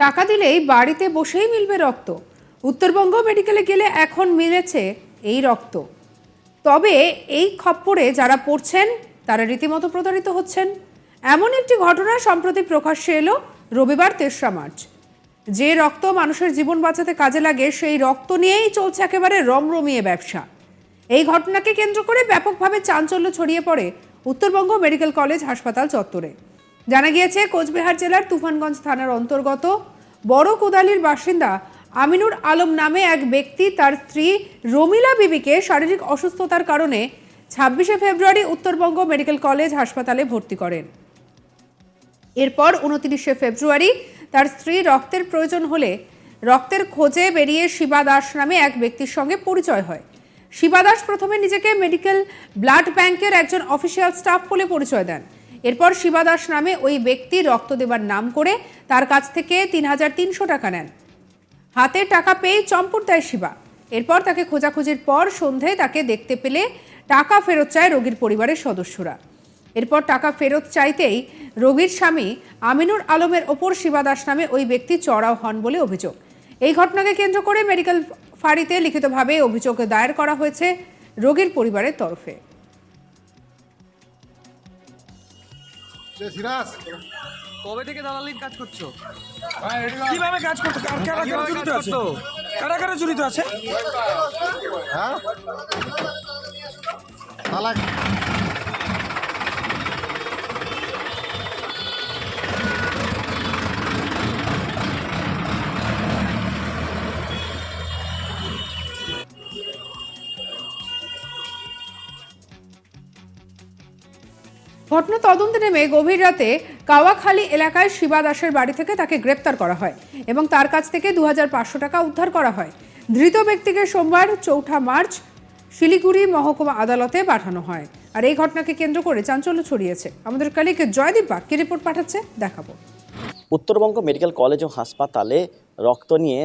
টাকা দিলেই বাড়িতে বসেই মিলবে রক্ত। উত্তরবঙ্গ মেডিকেলে গেলে এখন মিলেছে এই রক্ত। তবে এই খপ্পরে যারা পড়ছেন, তারা রীতিমতো প্রতারিত হচ্ছেন। এমন একটি ঘটনা সম্প্রতি প্রকাশ্যে এলো রবিবার তেসরা মার্চ। যে রক্ত মানুষের জীবন বাঁচাতে কাজে লাগে, সেই রক্ত নিয়েই চলছে একেবারে রমরমিয়ে ব্যবসা। এই ঘটনাকে কেন্দ্র করে ব্যাপকভাবে চাঞ্চল্য ছড়িয়ে পড়ে উত্তরবঙ্গ মেডিকেল কলেজ হাসপাতাল চত্বরে। জানা গিয়েছে, কোচবিহার জেলার তুফানগঞ্জ থানার অন্তর্গত বড় কোদালির বাসিন্দা আমিনুর আলম নামে এক ব্যক্তি তার স্ত্রী রমিলা বিবিকে শারীরিক অসুস্থতার কারণে ছাব্বিশে ফেব্রুয়ারি উত্তরবঙ্গ মেডিকেল কলেজ হাসপাতালে ভর্তি করেন। এরপর উনত্রিশে ফেব্রুয়ারি তার স্ত্রী রক্তের প্রয়োজন হলে রক্তের খোঁজে বেরিয়ে শিবা দাস নামে এক ব্যক্তির সঙ্গে পরিচয় হয়। শিবা দাস প্রথমে নিজেকে মেডিকেল ব্লাড ব্যাংকের একজন অফিসিয়াল স্টাফ বলে পরিচয় দেন। এরপর শিবা দাস নামে ওই ব্যক্তি রক্ত দেবার নাম করে তার কাছ থেকে তিন হাজার তিনশো টাকা নেন। হাতে টাকা পেয়ে চম্পট দেয় শিবা। এরপর তাকে খোঁজাখুঁজির পর সন্ধ্যায় তাকে দেখতে পেলে টাকা ফেরত চায় রোগীর পরিবারের সদস্যরা। এরপর টাকা ফেরত চাইতেই রোগীর স্বামী আমিনুর আলমের ওপর শিবা দাস নামে ওই ব্যক্তি চড়াও হন বলে অভিযোগ। এই ঘটনাকে কেন্দ্র করে মেডিকেল ফাঁড়িতে লিখিতভাবে অভিযোগ দায়ের করা হয়েছে রোগীর পরিবারের তরফে। সিরাজ। কবে থেকে দালালির কাজ করছ? কীভাবে কাজ করছ? কার- কারা কারা জড়িত আছে? কারা কারা জড়িত আছে? হ্যাঁ? তালাক ঘটনা তদন্তে নেমে গভীর রাতে কাওয়াখালী এলাকায় শিবা দাসের বাড়ি থেকে তাকে গ্রেপ্তার করা হয় এবং তার কাছ থেকে দু হাজার পাঁচশো টাকা উদ্ধার করা হয়। ধৃত ব্যক্তিকে সোমবার চৌঠা মার্চ শিলিগুড়ি মহকুমা আদালতে পাঠানো হয়। আর এই ঘটনাকে কেন্দ্র করে চাঞ্চল্য ছড়িয়েছে। আমাদের কালিকে জয়দীপ কি রিপোর্ট পাঠাচ্ছে? দেখাবো। উত্তরবঙ্গ মেডিকেল কলেজ ও হাসপাতালে রক্ত নিয়ে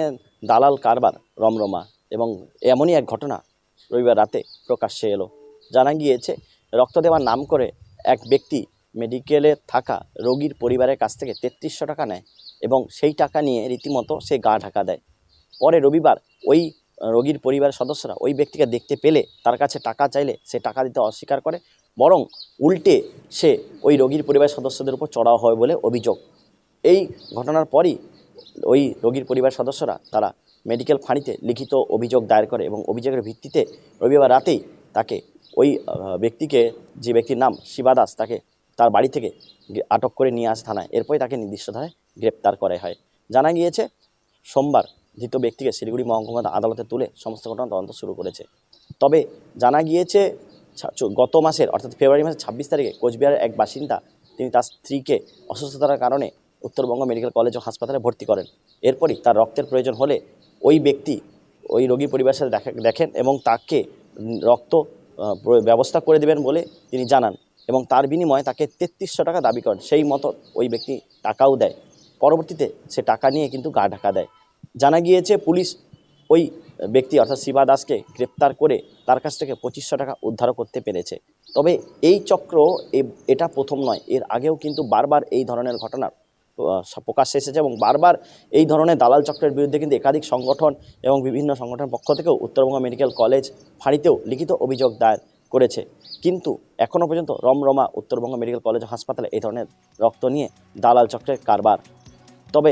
দালাল কারবার, রমরমা এবং এমনই এক ঘটনা রবিবার রাতে প্রকাশ্যে এলো। জানা গিয়েছে, রক্ত দেওয়ার নাম করে এক ব্যক্তি মেডিকেলে থাকা রোগীর পরিবারের কাছ থেকে তেত্রিশশো টাকা নেয় এবং সেই টাকা নিয়ে রীতিমতো সে গা ঢাকা দেয়। পরে রবিবার ওই রোগীর পরিবারের সদস্যরা ওই ব্যক্তিকে দেখতে পেলে তার কাছে টাকা চাইলে সে টাকা দিতে অস্বীকার করে, বরং উল্টে সে ওই রোগীর পরিবারের সদস্যদের উপর চড়াও হয় বলে অভিযোগ। এই ঘটনার পরই ওই রোগীর পরিবার সদস্যরা তারা মেডিকেল ফাঁড়িতে লিখিত অভিযোগ দায়ের করে এবং অভিযোগের ভিত্তিতে রবিবার রাতেই তাকে ওই ব্যক্তিকে, যে ব্যক্তির নাম শিবা দাস, তাকে তার বাড়ি থেকে আটক করে নিয়ে আসে থানায়। এরপরই তাকে নির্দিষ্ট ধারায় গ্রেপ্তার করা হয়। জানা গিয়েছে, সোমবার ধৃত ব্যক্তিকে শিলিগুড়ি মহকুমা আদালতে তুলে সমস্ত ঘটনা তদন্ত শুরু করেছে। তবে জানা গিয়েছে গত মাসের, অর্থাৎ ফেব্রুয়ারি মাসের ছাব্বিশ তারিখে কোচবিহারের এক বাসিন্দা, তিনি তার স্ত্রীকে অসুস্থতার কারণে উত্তরবঙ্গ মেডিকেল কলেজ ও হাসপাতালে ভর্তি করেন। এরপরই তার রক্তের প্রয়োজন হলে ওই ব্যক্তি ওই রোগী পরিবারের সাথে দেখা, দেখেন এবং তাকে রক্ত ব্যবস্থা করে দেবেন বলে তিনি জানান এবং তার বিনিময়ে তাকে তেত্রিশশো টাকা দাবি করেন। সেই মতো ওই ব্যক্তি টাকাও দেয়। পরবর্তীতে সে টাকা নিয়ে কিন্তু গা ঢাকা দেয়। জানা গিয়েছে পুলিশ ওই ব্যক্তি অর্থাৎ শিবা দাসকে গ্রেপ্তার করে তার কাছ থেকে পঁচিশশো টাকা উদ্ধার করতে পেরেছে। তবে এই চক্র এটা প্রথম নয়। এর আগেও কিন্তু বারবার এই ধরনের ঘটনার প্রকাশ্যে এসেছে এবং বারবার এই ধরনের দালাল চক্রের বিরুদ্ধে কিন্তু একাধিক সংগঠন এবং বিভিন্ন সংগঠনের পক্ষ থেকেও উত্তরবঙ্গ মেডিকেল কলেজ ফাঁড়িতেও লিখিত অভিযোগ দায়ের করেছে। কিন্তু এখনও পর্যন্ত রমরমা উত্তরবঙ্গ মেডিকেল কলেজ হাসপাতালে এই ধরনের রক্ত নিয়ে দালাল চক্রের কারবার। তবে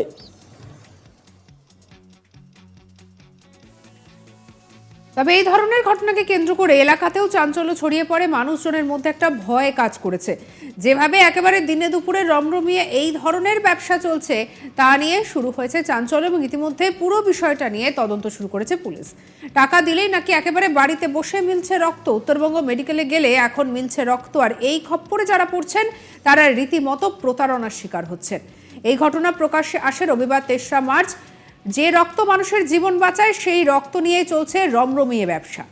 তবে এই ধরনের ঘটনাকে কেন্দ্র করে এলাকাতেও চাঞ্চল্য ছড়িয়ে পড়ে, মানুষজনের মধ্যে একটা ভয় কাজ করেছে। যেভাবে একেবারে দিনে দুপুরে রমরমিয়ে এই ধরনের ব্যবসা চলছে, তা নিয়ে শুরু হয়েছে চাঞ্চল্য এবং ইতিমধ্যে পুরো বিষয়টা নিয়ে তদন্ত শুরু করেছে পুলিশ। টাকা দিলেই নাকি একেবারে বাড়িতে বসে মিলছে রক্ত। উত্তরবঙ্গ মেডিকেলে গেলে এখন মিলছে রক্ত, আর এই খপ্পরে যারা পড়ছেন, তারা রীতিমতো প্রতারণার শিকার হচ্ছেন। এই ঘটনা প্রকাশ্যে আসে রবিবার তেসরা মার্চ। যে রক্ত মানুষের জীবন বাঁচায়, সেই রক্ত নিয়েই চলছে রমরমিয়ে ব্যবসা।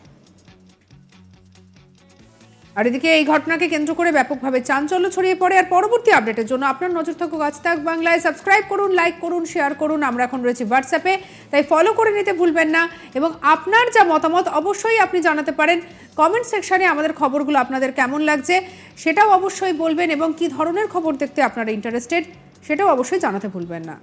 আর এদিকে এই ঘটনাকে কেন্দ্র করে ব্যাপকভাবে চাঞ্চল্য ছড়িয়ে পড়ে, আর পরবর্তী আপডেটের জন্য আপনার নজর থাকুক আজ তাক বাংলায়। সাবস্ক্রাইব করুন, লাইক করুন, শেয়ার করুন, আমরা এখন রয়েছি হোয়াটসঅ্যাপে, তাই ফলো করে নিতে ভুলবেন না। এবং আপনার যা মতামত, অবশ্যই আপনি জানাতে পারেন। কমেন্ট সেকশনে আমাদের খবরগুলো আপনাদের কেমন লাগছে, সেটাও অবশ্যই বলবেন এবং কি ধরনের খবর দেখতে আপনারা ইন্টারেস্টেড সেটাও অবশ্যই জানাতে ভুলবেন না।